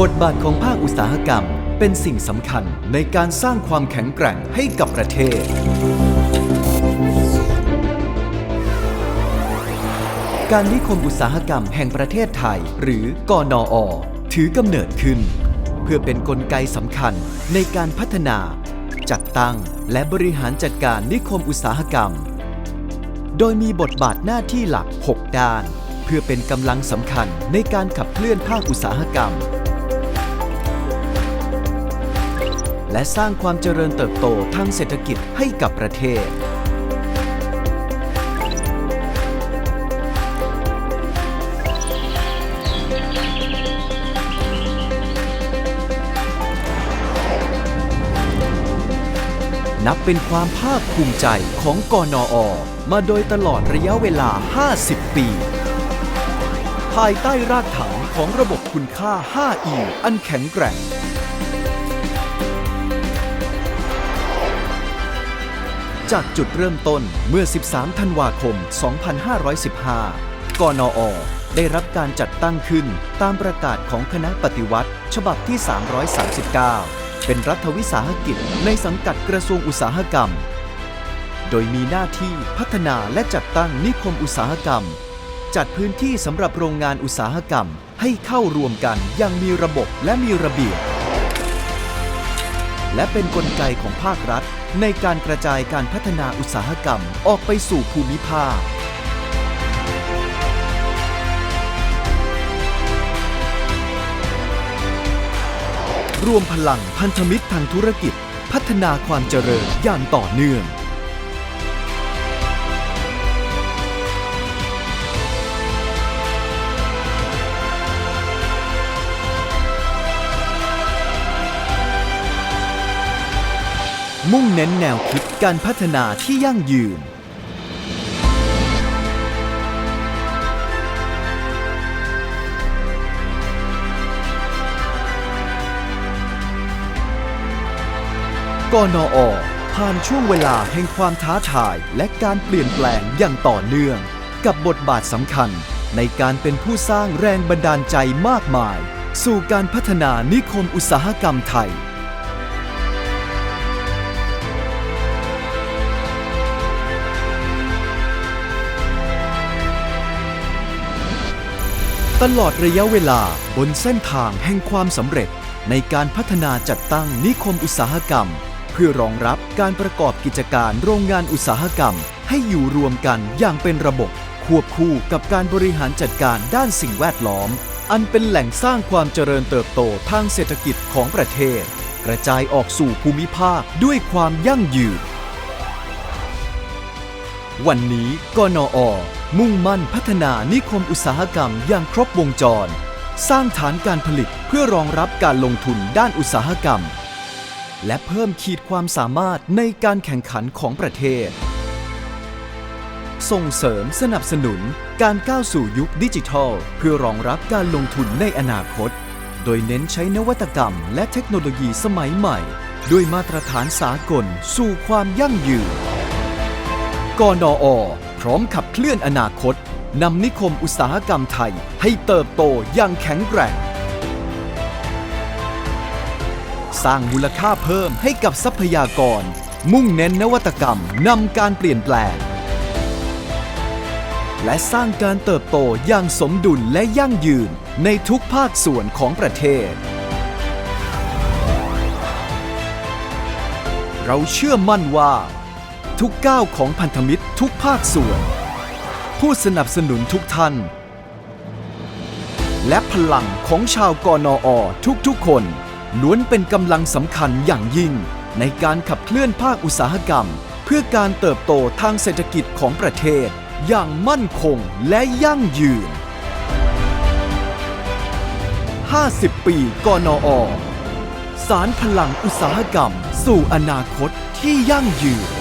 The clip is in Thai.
บทบาทของภาคอุตสาหกรรม เป็นสิ่งสำคัญในการสร้างความแข็งแกร่งให้กับประเทศ การนิคมอุตสาหกรรมแห่งประเทศไทย หรือกอนออถือกำเนิดขึ้น เพื่อเป็นนกลไกสำคัญในการพัฒนา จัดตั้งและบริหารจัดการนิคมอุตสาหกรรม โดยมีบทบาทหน้าที่หลัก 6 ด้าน เพื่อเป็นกำลังสำคัญในการขับเคลื่อนภาคอุตสาหกรรม และสร้างความเจริญเติบโตทางเศรษฐกิจให้กับประเทศ นับเป็นความภาคภูมิใจของกอนอ มาโดยตลอดระยะเวลา 50 ปี ภายใต้รากฐานของระบบคุณค่า 5E อันแข็งแกร่ง จากจุดเริ่มต้นเมื่อ 13 ธันวาคม 2515 กนอ ได้รับการจัดตั้งขึ้นตามประกาศของคณะปฏิวัติ ฉบับที่ 339 เป็นรัฐวิสาหกิจในสังกัดกระทรวงอุตสาหกรรม โดยมีหน้าที่พัฒนาและจัดตั้งนิคมอุตสาหกรรม จัดพื้นที่สำหรับโรงงานอุตสาหกรรมให้เข้ารวมกันอย่างมีระบบและมีระเบียบ และเป็นนกลไกของภาครัฐ ในการกระจายการพัฒนาอุตสาหกรรมออกไปสู่ภูมิภาครวมพลังพันธมิตรทางธุรกิจ พัฒนาความเจริญอย่างต่อเนื่อง มุ่งเน้นแนวคิดการพัฒนาที่ยั่งยืน กนอผ่านช่วงเวลาแห่งความท้าทายและการเปลี่ยนแปลงอย่างต่อเนื่อง กับบทบาทสำคัญในการเป็นผู้สร้างแรงบันดาลใจมากมาย สู่การพัฒนานิคมอุตสาหกรรมไทย ตลอดระยะเวลาบนเส้นทางแห่งความสำเร็จในการพัฒนาจัดตั้งนิคมอุตสาหกรรม เพื่อรองรับการประกอบกิจการโรงงานอุตสาหกรรม ให้อยู่รวมกันอย่างเป็นระบบ ควบคู่กับการบริหารจัดการด้านสิ่งแวดล้อม อันเป็นแหล่งสร้างความเจริญเติบโตทางเศรษฐกิจของประเทศ กระจายออกสู่ภูมิภาคด้วยความยั่งยืนวันนี้กนอ มุ่งมั่นพัฒนานิคมอุตสาหกรรมอย่างครบวงจร สร้างฐานการผลิตเพื่อรองรับการลงทุนด้านอุตสาหกรรม และเพิ่มขีดความสามารถในการแข่งขันของประเทศ ส่งเสริมสนับสนุนการก้าวสู่ยุคดิจิทัล เพื่อรองรับการลงทุนในอนาคต โดยเน้นใช้นวัตกรรม และเทคโนโลยีสมัยใหม่ ด้วยมาตรฐานสากลสู่ความยั่งยืนกนอ พร้อมขับเคลื่อนอนาคตนำนิคมอุตสาหกรรมไทยให้เติบโตอย่างแข็งแกร่ง สร้างมูลค่าเพิ่มให้กับทรัพยากร มุ่งเน้นนวัตกรรมนำการเปลี่ยนแปลง และสร้างการเติบโตอย่างสมดุลและยั่งยืนในทุกภาคส่วนของประเทศ เราเชื่อมั่นว่า ทุกก้าวของพันธมิตรทุกภาคส่วน ผู้สนับสนุนทุกท่าน และพลังของชาวกนอทุกๆ คนล้วนเป็นกำลังสำคัญอย่างยิ่ง ในการขับเคลื่อนภาคอุตสาหกรรม เพื่อการเติบโตทางเศรษฐกิจของประเทศ อย่างมั่นคงและยั่งยืน 50 ปีกนอสารพลังอุตสาหกรรม สู่อนาคตที่ยั่งยืน